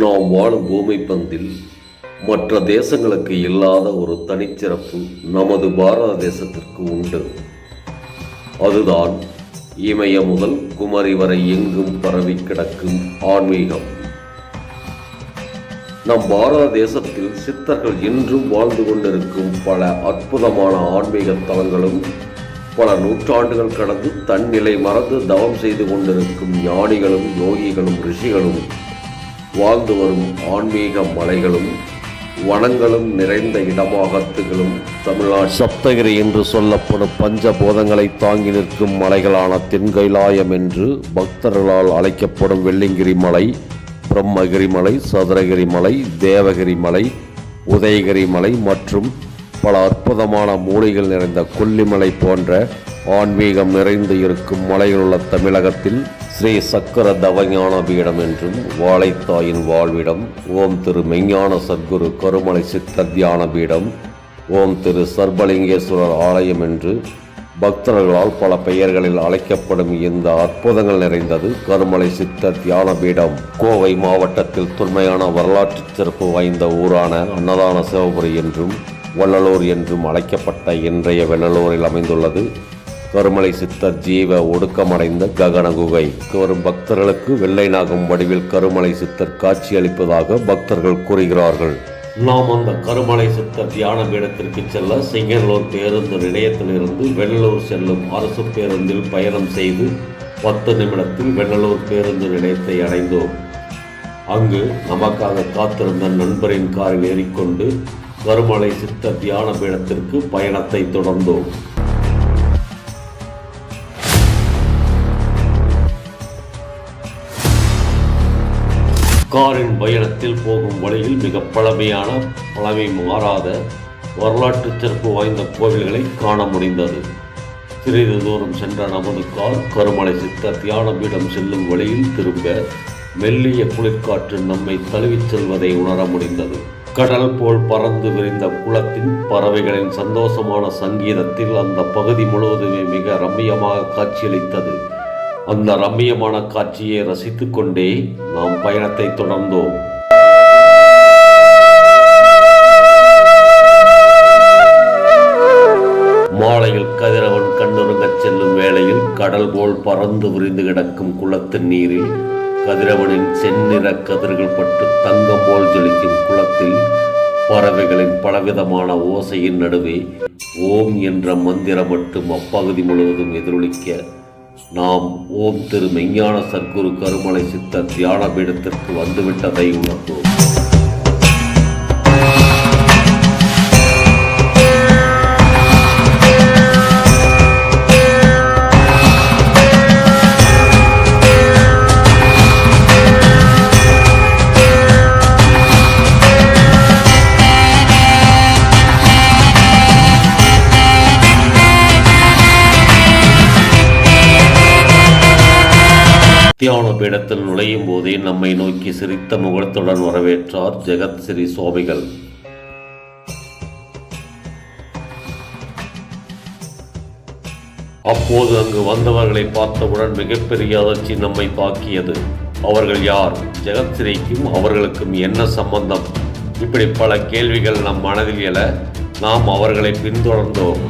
நாம் வாழும் பூமி பந்தில் மற்ற தேசங்களுக்கு இல்லாத ஒரு தனிச்சிறப்பு நமது பாரத தேசத்திற்கு உண்டு. அதுதான் இமய முதல் குமரி வரை எங்கும் பரவி கிடக்கும் ஆன்மீகம். நம் பாரத தேசத்தில் சித்தர்கள் இன்றும் வாழ்ந்து கொண்டிருக்கும் பல அற்புதமான ஆன்மீக தலங்களும் பல நூற்றாண்டுகள் கடந்து தன்னிலை மறந்து தவம் செய்து கொண்டிருக்கும் ஞானிகளும் யோகிகளும் ரிஷிகளும் வாழ்ந்து வரும் ஆன்மீக மலைகளும் வனங்களும் நிறைந்த இடமாகத்துகளும் தமிழ்நாடு. சப்தகிரி என்று சொல்லப்படும் பஞ்சபோதங்களை தாங்கி நிற்கும் மலைகளான தென்கைலாயம் என்று பக்தர்களால் அழைக்கப்படும் வெள்ளிங்கிரி மலை பிரம்மகிரி மலை சதுரகிரி மலை தேவகிரி மலை உதயகிரி மலை மற்றும் பல அற்புதமான மூலிகள் நிறைந்த கொல்லிமலை போன்ற ஆன்மீகம் நிறைந்து இருக்கும் மலையிலுள்ள தமிழகத்தில் ஸ்ரீ சக்கர தவஞான பீடம் என்றும் வாழைத்தாயின் வாழ்விடம் ஓம் திரு மெஞ்ஞான சத்குரு கருமலை சித்த தியான பீடம் ஓம் திரு சர்பலிங்கேஸ்வரர் ஆலயம் என்று பக்தர்களால் பல பெயர்களில் அழைக்கப்படும் இந்த அற்புதங்கள் நிறைந்தது கருமலை சித்த தியான பீடம். கோவை மாவட்டத்தில் தொன்மையான வரலாற்று சிறப்பு வாய்ந்த ஊரான அன்னதான சிவபுரி என்றும் வள்ளலூர் என்றும் அழைக்கப்பட்ட இன்றைய வெள்ளலூரில் அமைந்துள்ளது. கருமலை சித்தர் ஜீவ ஒடுக்கமடைந்த ககன குகை வரும் பக்தர்களுக்கு வெள்ளை நாகம் வடிவில் கருமலை சித்தர் காட்சியளிப்பதாக பக்தர்கள் கூறுகிறார்கள். நாம் அந்த கருமலை சித்தர் தியான பீடத்திற்கு செல்ல சிங்கனூர் பேருந்து நிலையத்திலிருந்து வெள்ளலூர் செல்லும் அரசு பேருந்தில் பயணம் செய்து பத்து நிமிடத்தில் வெள்ளலூர் பேருந்து நிலையத்தை அடைந்தோம். அங்கு நமக்காக காத்திருந்த நண்பரின் காரில் ஏறிக்கொண்டு கருமலை சித்தர் தியான பீடத்திற்கு பயணத்தை தொடர்ந்தோம். காரின் பயணத்தில் போகும் வழியில் மிக பழமையான பழமை மாறாத வரலாற்று சிறப்பு வாய்ந்த கோவில்களை காண முடிந்தது. சிறிது தூரம் சென்ற நமது கார் கருமலை சித்தர் தியானபீடம் செல்லும் வழியில் திரும்ப மெல்லிய குளிர்காற்று நம்மை தழுவிச் செல்வதை உணர முடிந்தது. கடல் போல் பறந்து விரிந்த குளத்தின் பறவைகளின் சந்தோஷமான சங்கீதத்தில் அந்த பகுதி முழுவதுமே மிக ரம்மியமாக காட்சியளித்தது. அந்த ரம்மியமான காட்சியை ரசித்துக் கொண்டே நாம் பயணத்தை தொடர்ந்தோம். மாலையில் கதிரவன் கண்ணுறங்கச் செல்லும் வேளையில் கடல் போல் பறந்து விரிந்து கிடக்கும் குளத்தின் நீரில் கதிரவனின் செந்நிற கதிர்கள் பட்டு தங்கம் போல் ஜொலிக்கும் குளத்தில் பறவைகளின் பலவிதமான ஓசையின் நடுவே ஓம் என்ற மந்திரம் மட்டும் அப்பகுதி முழுவதும் எதிரொலிக்க நாம் ஓம் திரு மெஞ்ஞான சர்க்குரு கருமலை சித்தர் தியான பீடத்திற்கு வந்துவிட்டதை உணர்ந்தோம். தியான பீடத்தில் நுழையும் போதே நம்மை நோக்கி சிரித்த முகத்துடன் வரவேற்றார் ஜெகத் ஸ்ரீ சுவாமிகள். அப்போது அங்கு வந்தவர்களை பார்த்தவுடன் மிகப்பெரிய அதிர்ச்சி நம்மை தாக்கியது. அவர்கள் யார்? ஜெகத்ஸ்ரீக்கும் அவர்களுக்கும் என்ன சம்பந்தம்? இப்படி பல கேள்விகள் நம் மனதில் எழ நாம் அவர்களை பின்தொடர்ந்தோம்.